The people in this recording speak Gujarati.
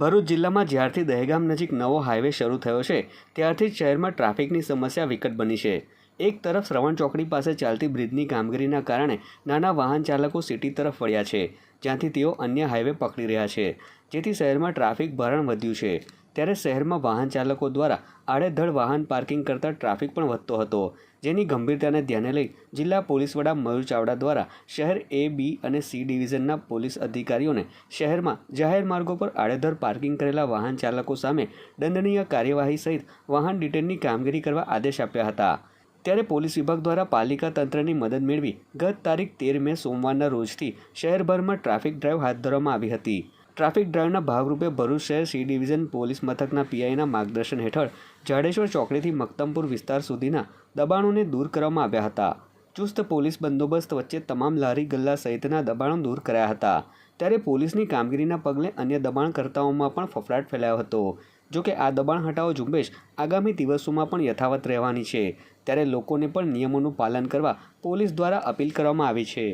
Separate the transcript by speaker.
Speaker 1: ભરૂચ જિલ્લામાં જ્યારથી દહેગામ નજીક નવો હાઈવે શરૂ થયો છે, ત્યારથી જ શહેરમાં ટ્રાફિકની સમસ્યા વિકટ બની છે. એક તરફ શ્રવણ ચોકડી પાસે ચાલતી બ્રિજની કામગીરીના કારણે નાના વાહન ચાલકો સિટી તરફ વળ્યા છે, જ્યાંથી તેઓ અન્ય હાઈવે પકડી રહ્યા છે, જેથી શહેરમાં ટ્રાફિક ભરણ વધ્યું છે. ત્યારે શહેરમાં વાહન ચાલકો દ્વારા આડેધડ વાહન પાર્કિંગ કરતાં ટ્રાફિક પણ વધતો હતો. જેની ગંભીરતાને ધ્યાને લઈ જિલ્લા પોલીસ વડા મયુર ચાવડા દ્વારા શહેર એ, બી અને સી ડિવિઝનના પોલીસ અધિકારીઓને શહેરમાં જાહેર માર્ગો પર આડેધડ પાર્કિંગ કરેલા વાહન ચાલકો સામે દંડનીય કાર્યવાહી સહિત વાહન ડિટેનની કામગીરી કરવા આદેશ આપ્યા હતા. ત્યારે પોલીસ વિભાગ દ્વારા પાલિકા તંત્રની મદદ મેળવી ગત તારીખ તેર મે સોમવારના રોજથી શહેરભરમાં ટ્રાફિક ડ્રાઈવ હાથ ધરવામાં આવી હતી. ટ્રાફિક ડ્રાઈવના ભાગરૂપે ભરૂચ શહેર સી ડિવિઝન પોલીસ મથકના પીઆઈના માર્ગદર્શન હેઠળ જાડેશ્વર ચોકડીથી મક્તમપુર વિસ્તાર સુધીના દબાણોને દૂર કરવામાં આવ્યા હતા. ચુસ્ત પોલીસ બંદોબસ્ત વચ્ચે તમામ લારી ગલ્લા સહિતના દબાણો દૂર કરાયા હતા. ત્યારે પોલીસની કામગીરીના પગલે અન્ય દબાણકર્તાઓમાં પણ ફફડાટ ફેલાયો હતો. જો કે આ દબાણ હટાવો ઝુંબેશ આગામી દિવસોમાં પણ યથાવત રહેવાની છે. ત્યારે લોકોને પણ નિયમોનું પાલન કરવા પોલીસ દ્વારા અપીલ કરવામાં આવી છે.